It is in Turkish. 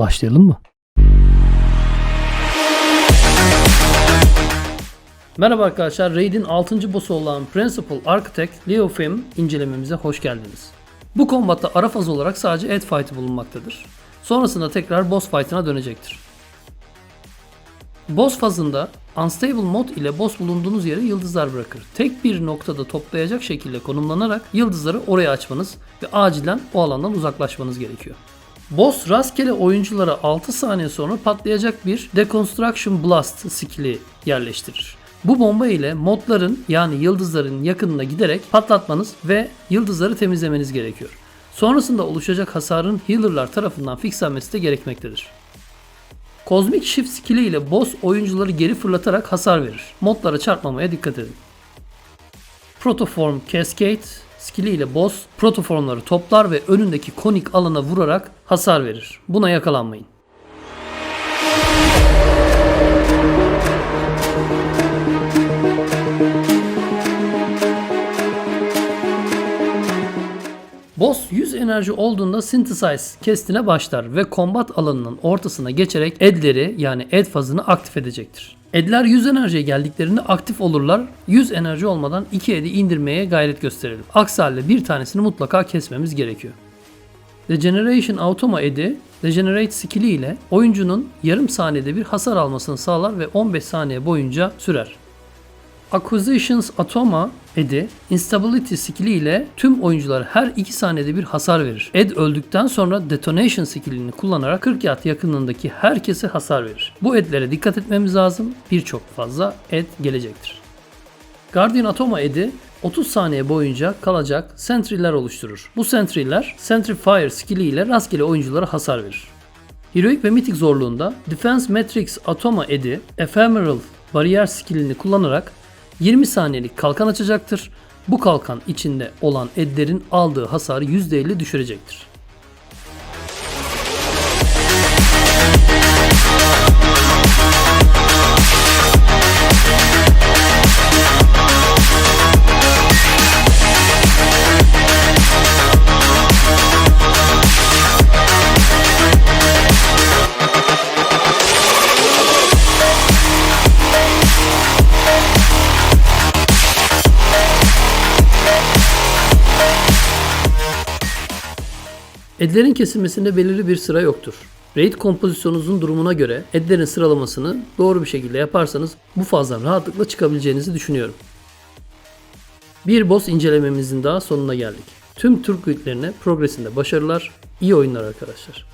Başlayalım mı? Merhaba arkadaşlar, Raid'in 6. boss'u olan Principal Architect Leofim incelememize hoş geldiniz. Bu kombatta ara faz olarak sadece Ed Fight'ı bulunmaktadır. Sonrasında tekrar boss fight'ına dönecektir. Boss fazında Unstable mod ile boss bulunduğunuz yere yıldızlar bırakır. Tek bir noktada toplayacak şekilde konumlanarak yıldızları oraya açmanız ve acilen o alandan uzaklaşmanız gerekiyor. Boss rastgele oyunculara 6 saniye sonra patlayacak bir Deconstruction Blast skill'i yerleştirir. Bu bomba ile modların yani yıldızların yakınına giderek patlatmanız ve yıldızları temizlemeniz gerekiyor. Sonrasında oluşacak hasarın healer'lar tarafından fixlenmesi de gerekmektedir. Kozmik Shift skill'i ile boss oyuncuları geri fırlatarak hasar verir. Modlara çarpmamaya dikkat edin. Protoform Cascade skill'i ile boss protoformları toplar ve önündeki konik alana vurarak hasar verir. Buna yakalanmayın. Boss 100 enerji olduğunda Synthesize kestine başlar ve kombat alanının ortasına geçerek edleri yani ed fazını aktif edecektir. Edler 100 enerjiye geldiklerinde aktif olurlar. 100 enerji olmadan 2 edi indirmeye gayret gösterelim. Aksi halde bir tanesini mutlaka kesmemiz gerekiyor. Regeneration Automa Edi, Regenerate skill'i ile oyuncunun yarım saniyede bir hasar almasını sağlar ve 15 saniye boyunca sürer. Acquisitions Atoma Ed'i Instability skill'i ile tüm oyunculara her 2 saniyede bir hasar verir. Ed öldükten sonra Detonation skill'ini kullanarak 40 yard yakınlığındaki herkese hasar verir. Bu edlere dikkat etmemiz lazım. Birçok fazla ed gelecektir. Guardian Atoma Ed'i 30 saniye boyunca kalacak sentry'ler oluşturur. Bu sentry'ler Sentry Fire skill'i ile rastgele oyunculara hasar verir. Heroic ve Mythic zorluğunda Defense Matrix Atoma Ed'i Ephemeral bariyer skillini kullanarak 20 saniyelik kalkan açacaktır. Bu kalkan içinde olan edlerin aldığı hasarı %50 düşürecektir. Edlerin kesilmesinde belirli bir sıra yoktur. Raid kompozisyonunuzun durumuna göre edlerin sıralamasını doğru bir şekilde yaparsanız bu fazdan rahatlıkla çıkabileceğinizi düşünüyorum. Bir boss incelememizin daha sonuna geldik. Tüm Türk guildlerine progresinde başarılar, iyi oyunlar arkadaşlar.